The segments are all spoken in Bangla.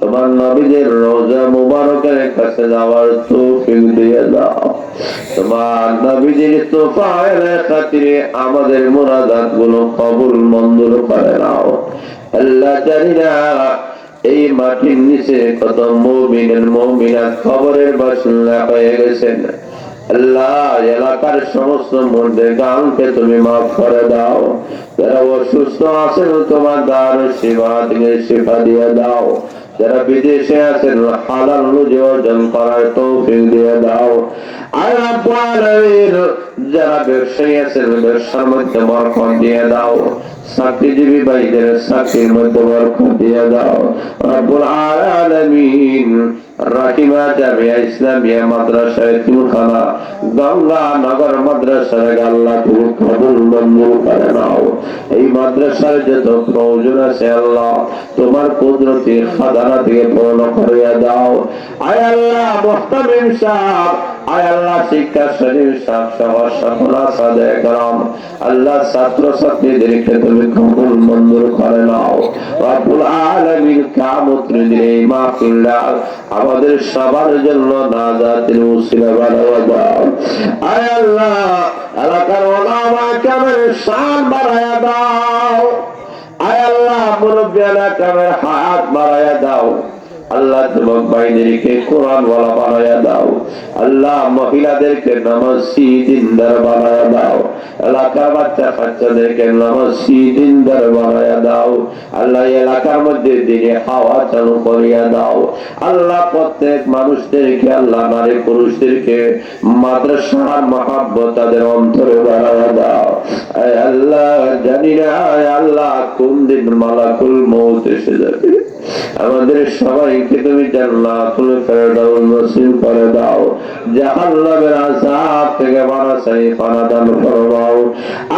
তোমার নবীদের রোজা মুবারকের কাছে যাওয়ার তৌফিক দিয়ে দাও। তোমার নবীদের তোফায়ের খাতিরে আমাদের মুরাদাতগুলো কবুল মঞ্জুর করে নাও। আল্লাহ জানি না এই মাটির নিচে কত মুমিনের মুমিনাত খবরের বাসিন্দা হয়ে গেছেন। আল্লাহ এলাকার সমস্ত মধ্যে গানকে তুমি মাফ করে দাও। যারা অসুস্থ আছেন, তোমার দ্বার সেবা থেকে সেবা দিয়ে দাও। যারা বিদেশে আছেন হালাল রুজি অর্জন করার তৌফিক দিয়ে দাও। আর যারা ব্যবসায়ী আছেন ব্যবসার মধ্যে দিয়ে দাও। চাকরিজীবী ভাইদের চাকরির মধ্যে দিয়ে দাও। রব্বুল এই আল্লাহ, তোমার কুদরতি খাজানা থেকে পূর্ণ করিয়া দাও। আয় আল্লাহ আল্লাহ আমাদের সবার জন্য দাও। আয় আল্লাহ কেমন মুরব্বী এলাকার হাত বাড়ায়া দাও। আল্লাহ যুবক ভাইদেরকে কোরআন বলা বানায়া দাও। আল্লাহ মহিলাদেরকে নামাজি দিনদার বানায়া দাও। এলাকার বাচ্চা বাচ্চাদেরকে নামাজি দিনদার বানায়া দাও। আল্লাহ এলাকার মধ্যে দিনে হাওয়া চালু করিয়া দাও। আল্লাহ প্রত্যেক মানুষদেরকে, আল্লাহ নারী পুরুষদেরকে মাদ্রাসার মহাব্বত তাদের অন্তরে বানায়া দাও। আল্লাহ, জানি না আল্লাহ কোন দিন মালাকুল মৌত এসে যাবে? আমাদের সবাইকে তুমি জান্নাতুল ফেরদাউস করে দান ফরমাও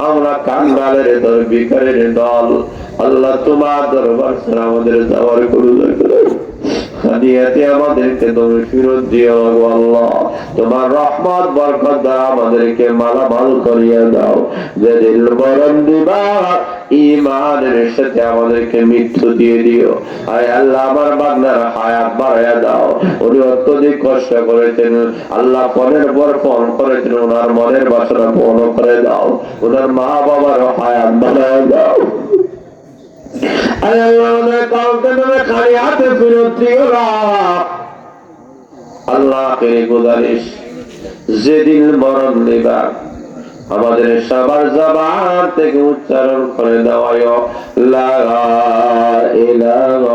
আমরা কান্দালের দল বিকারের দল। আল্লাহ তোমার দরবার ছাড়া আমাদের যাওয়ার কোনো দরকার নেই। আমাদেরকে তুমি ফিরত দিও আল্লাহ। তোমার রহমত, বরকত দ্বারা আমাদেরকে মালামাল করিয়া দাও। যেদিন বরণ দিবা ইমানের সাথে আমাদেরকে মৃত্যু দিয়ে দিও। আয় আল্লাহ, আমার বান্দার হায়াত বাড়াইয়া দাও। উনি অত্যধিক কষ্ট করেছেন। আল্লাহ পরের পর ফোন করেছেন ওনার মনের বাসনা পূর্ণ করে দাও। ওনার মা বাবার হায়াত বাড়াইয়া দাও। আমাদের যেদিন মরণ আমাদের সবার জবান থেকে উচ্চারণ করে দেওয়ায় লাগা ইলাহা